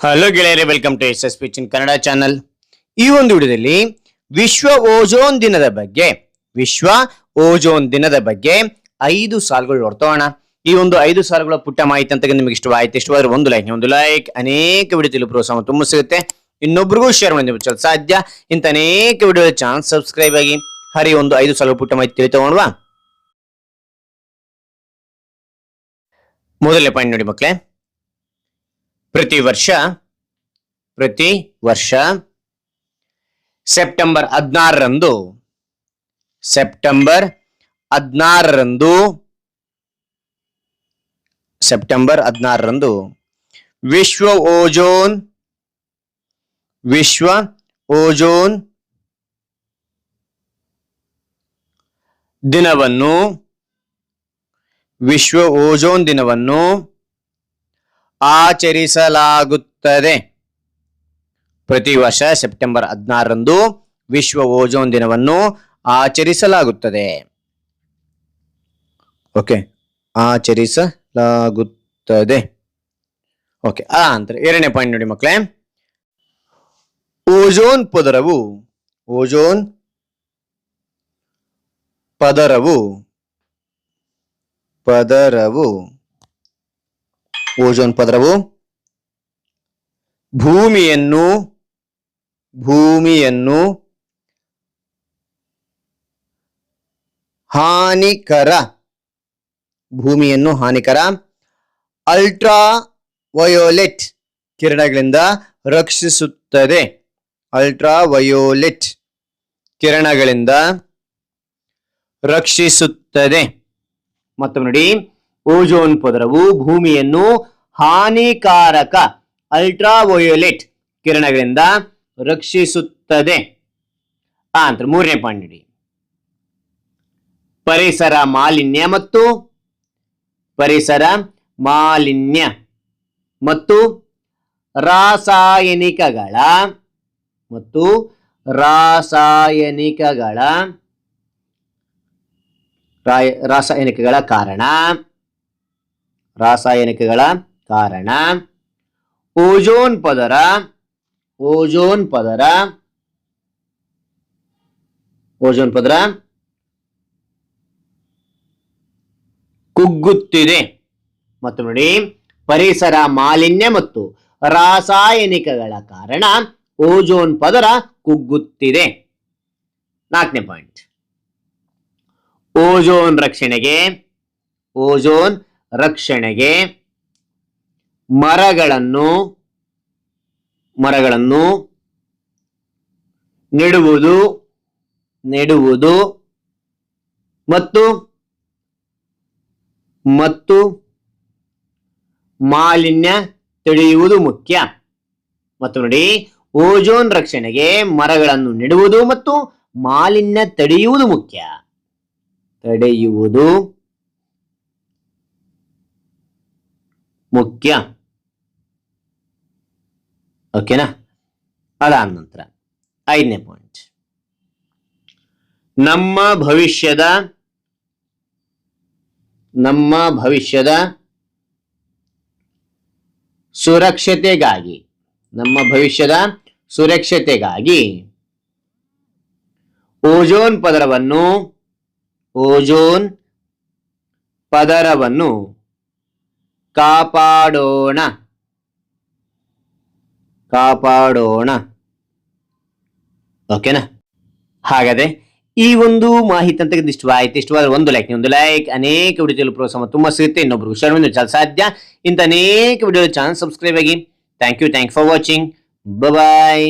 Hello ಗೆಳೆಯರೆ welcome to S S ಪಿಚಿನ್ Kannada channel ಈ ಒಂದು ವಿಡಿಯೋದಲ್ಲಿ ವಿಶ್ವ ಓಜೋನ್ ದಿನದ ಬಗ್ಗೆ, ವಿಶ್ವ ಓಜೋನ್ ದಿನದ ಬಗ್ಗೆ ಐದು ಸಾಲುಗಳು ನೋಡ್ತೋಣ ಈ ಒಂದು ಐದು ಸಾಲುಗಳ ಪುಟ್ಟ ಮಾಹಿತಿ ಅಂತ ನಿಮಗೆ ಇಷ್ಟವಾಯ್ತು ಇಷ್ಟವಾದ್ರೆ ಒಂದು ಲೈಕ್ ಒಂದು ಲೈಕ್ ಅನೇಕ ವಿಡಿಯೋ ತಿಳಿದು ಪ್ರೋತ್ಸಾಹ ತುಂಬ ಸಿಗುತ್ತೆ. ಇನ್ನೊಬ್ರಿಗೂ ಶೇರ್ ಮಾಡಿ ಸಾಧ್ಯ. ಇಂಥ ಅನೇಕ ವಿಡಿಯೋ ಚಾನ್ಸ್ ಸಬ್ಸ್ಕ್ರೈಬ್ ಆಗಿ, ಹರಿ ಒಂದು ಐದು ಸಾಲುಗಳ ಪುಟ್ಟ ಮಾಹಿತಿ ತಿಳಿ ತಗೊಂಡ್ವಾ ಮೊದಲನೇ ಪಾಯಿಂಟ್ ನೋಡಿ ಮಕ್ಕಳೇ. ಪ್ರತಿ ವರ್ಷ ಪ್ರತಿ ವರ್ಷ ಸೆಪ್ಟೆಂಬರ್ ಹದಿನಾರರಂದು ಸೆಪ್ಟೆಂಬರ್ ಹದಿನಾರರಂದು ಸೆಪ್ಟೆಂಬರ್ ಹದಿನಾರರಂದು ವಿಶ್ವ ಓಜೋನ್ ವಿಶ್ವ ಓಜೋನ್ ದಿನವನ್ನು, ವಿಶ್ವ ಓಜೋನ್ ದಿನವನ್ನು ಆಚರಿಸಲಾಗುತ್ತದೆ. ಪ್ರತಿ ವರ್ಷ ಸೆಪ್ಟೆಂಬರ್ ಹದಿನಾರರಂದು ವಿಶ್ವ ಓಜೋನ್ ದಿನವನ್ನು ಆಚರಿಸಲಾಗುತ್ತದೆ. ಓಕೆ ಆಚರಿಸಲಾಗುತ್ತದೆ. ಓಕೆ, ಆ ಅಂತ ಎರಡನೇ ಪಾಯಿಂಟ್ ನೋಡಿ ಮಕ್ಕಳೇ. ಓಜೋನ್ ಪದರವು ಓಜೋನ್ ಪದರವು ಪದರವು ಓಜೋನ್ ಪದರವು ಭೂಮಿಯನ್ನು ಭೂಮಿಯನ್ನು ಹಾನಿಕರ ಭೂಮಿಯನ್ನು ಹಾನಿಕರ ಅಲ್ಟ್ರಾ ವಯೋಲೆಟ್ ಕಿರಣಗಳಿಂದ ರಕ್ಷಿಸುತ್ತದೆ. ಅಲ್ಟ್ರಾ ವಯೋಲೆಟ್ ಕಿರಣಗಳಿಂದ ರಕ್ಷಿಸುತ್ತದೆ. ಮತ್ತು ನೋಡಿ. ಓಜೋನ್ ಪದರವು ಭೂಮಿಯನ್ನು ಹಾನಿಕಾರಕ ಅಲ್ಟ್ರಾ ವಯೋಲೆಟ್ ಕಿರಣಗಳಿಂದ ರಕ್ಷಿಸುತ್ತದೆ. ಅಂತ ಮೂರನೇ ಪಾಯಿಂಟ್ ಪರಿಸರ ಮಾಲಿನ್ಯ ಮತ್ತು ಪರಿಸರ ಮಾಲಿನ್ಯ ಮತ್ತು ರಾಸಾಯನಿಕಗಳ ಮತ್ತು ರಾಸಾಯನಿಕಗಳ ರಾಸಾಯನಿಕಗಳ ಕಾರಣ ರಾಸಾಯನಿಕಗಳ ಕಾರಣ. ಓಜೋನ್ ಪದರ ಓಜೋನ್ ಪದರ ಓಜೋನ್ ಪದರ ಕುಗ್ಗುತ್ತಿದೆ. ಮತ್ತು ನೋಡಿ, ಪರಿಸರ ಮಾಲಿನ್ಯ ಮತ್ತು ರಾಸಾಯನಿಕಗಳ ಕಾರಣ ಓಜೋನ್ ಪದರ ಕುಗ್ಗುತ್ತಿದೆ. ನಾಲ್ಕನೇ ಪಾಯಿಂಟ್ ಓಜೋನ್ ರಕ್ಷಣೆಗೆ ಓಜೋನ್ ರಕ್ಷಣೆಗೆ ಮರಗಳನ್ನು ಮರಗಳನ್ನು ನೆಡುವುದು ನೆಡುವುದು ಮತ್ತು ಮತ್ತು ಮಾಲಿನ್ಯ ತಡೆಯುವುದು ಮುಖ್ಯ. ಮತ್ತು ನೋಡಿ, ಓಜೋನ್ ರಕ್ಷಣೆಗೆ ಮರಗಳನ್ನು ನೆಡುವುದು ಮತ್ತು ಮಾಲಿನ್ಯ ತಡೆಯುವುದು ಮುಖ್ಯ. ತಡೆಯುವುದು ಮುಖ್ಯ. ಓಕೆನಾ ಅದಾದ ನಂತರ ಐದನೇ ಪಾಯಿಂಟ್ ನಮ್ಮ ಭವಿಷ್ಯದ ನಮ್ಮ ಭವಿಷ್ಯದ ಸುರಕ್ಷತೆಗಾಗಿ, ನಮ್ಮ ಭವಿಷ್ಯದ ಸುರಕ್ಷತೆಗಾಗಿ ಓಜೋನ್ ಪದರವನ್ನು ಓಜೋನ್ ಪದರವನ್ನು ಕಾಪಾಡೋಣ. ಕಾಪಾಡೋಣ. ಓಕೆನಾ? ಹಾಗಾದ್ರೆ ಈ ಒಂದು ಮಾಹಿತಿ ಅಂತ ಇಷ್ಟವಾಯ್ತು, ಇಷ್ಟವಾದ್ರೆ ಒಂದು ಲೈಕ್ ಒಂದು ಲೈಕ್ ಅನೇಕ ವಿಡಿಯೋದಲ್ಲಿ ಪ್ರೋತ್ಸಾಹ ತುಂಬಾ ಸಿಗುತ್ತೆ. ಇನ್ನೊಬ್ರು ಹುಷಾರು ಸಾಧ್ಯ. ಇಂಥ ಅನೇಕ ವಿಡಿಯೋ ಚಾನಲ್ ಸಬ್ಸ್ಕ್ರೈಬ್ ಆಗಿ. Thank you thank for watching bye